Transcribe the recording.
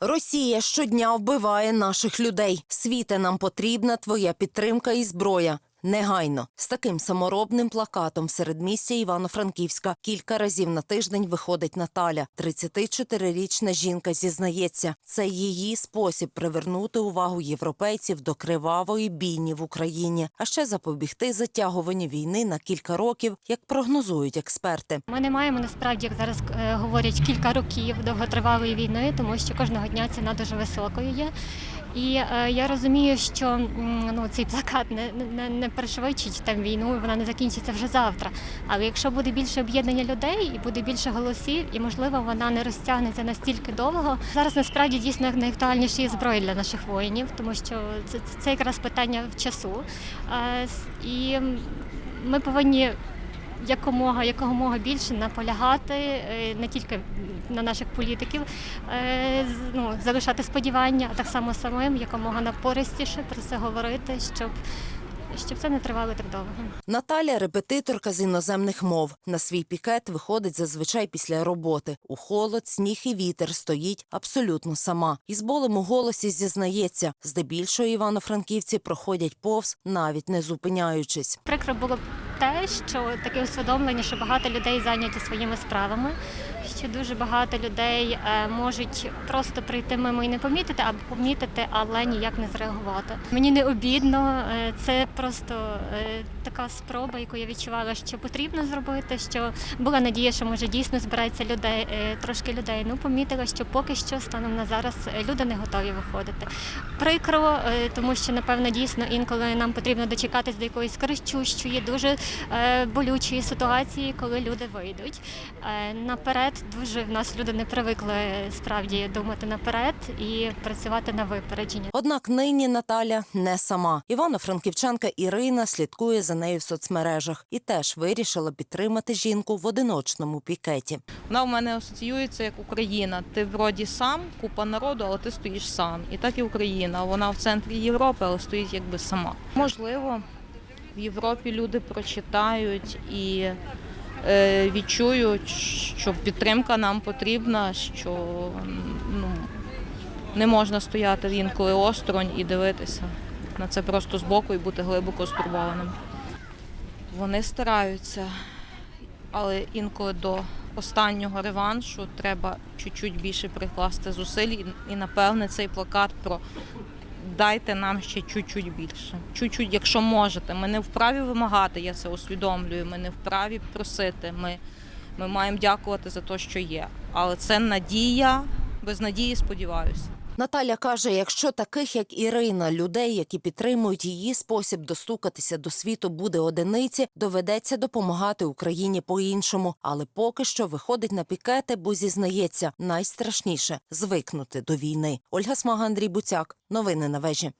Росія щодня вбиває наших людей. Світе, нам потрібна твоя підтримка і зброя. Негайно з таким саморобним плакатом в середмістя Івано-Франківська кілька разів на тиждень виходить Наталя. 34-річна жінка зізнається, це її спосіб привернути увагу європейців до кривавої бійні в Україні, а ще запобігти затягуванню війни на кілька років, як прогнозують експерти. Ми не маємо насправді, як зараз е, говорять, кілька років довготривалої війни, тому що кожного дня ціна дуже високою є. І е, я розумію, що ну, цей плакат не, не, не пришвидшить там війну, вона не закінчиться вже завтра. Але якщо буде більше об'єднання людей і буде більше голосів, і можливо вона не розтягнеться настільки довго. Зараз насправді дійсно найактуальніші зброї для наших воїнів, тому що це, це якраз питання в часу. Е, І ми повинні якомога якомога більше наполягати е, не тільки на наших політиків, е, ну, залишати сподівання, а так само самим якомога напористіше про це говорити, щоб, щоб це не тривало так довго. Наталя репетиторка з іноземних мов. На свій пікет виходить зазвичай після роботи. У холод, сніг і вітер стоїть абсолютно сама. І з болем у голосі зізнається, здебільшого івано-франківці проходять повз, навіть не зупиняючись. Прикро було б те, що таке усвідомлення, що багато людей зайняті своїми справами, що дуже багато людей е, можуть просто прийти мимо і не помітити, або помітити, але ніяк не зреагувати. Мені не обідно, е, це просто е, така спроба, яку я відчувала, що потрібно зробити. Що була надія, що може дійсно збирається людей, трошки людей. Ну помітила, що поки що станом на зараз люди не готові виходити. Прикро, тому що напевно дійсно інколи нам потрібно дочекатись до якоїсь кричущої, дуже е, болючої ситуації, коли люди вийдуть. Е, Наперед дуже в нас люди не привикли справді думати наперед і працювати на випередження. Однак нині Наталя не сама. Івано-франківчанка Ірина слідкує за нею в соцмережах і теж вирішила підтримати жінку в одиночному пікеті. Вона в мене асоціюється як Україна. Ти вроді сам, купа народу, але ти стоїш сам. І так і Україна. Вона в центрі Європи, але стоїть якби сама. Можливо, в Європі люди прочитають і е, відчують, що підтримка нам потрібна, що ну, не можна стояти інколи осторонь і дивитися на це просто збоку і бути глибоко стурбованим. Вони стараються але інколи до останнього реваншу треба чуть-чуть більше прикласти зусиль. І, і напевне цей плакат про дайте нам ще чуть-чуть більше. Чуть-чуть, якщо можете. Ми не вправі вимагати, я це усвідомлюю. Ми не вправі просити. Ми, ми маємо дякувати за те, що є. Але це надія, без надії сподіваюся. Наталя каже: якщо таких, як Ірина, людей, які підтримують її спосіб достукатися до світу, буде одиниці, доведеться допомагати Україні по-іншому. Але поки що виходить на пікети, бо зізнається, найстрашніше звикнути до війни. Ольга Смага, Андрій Буцяк. Новини на вежі.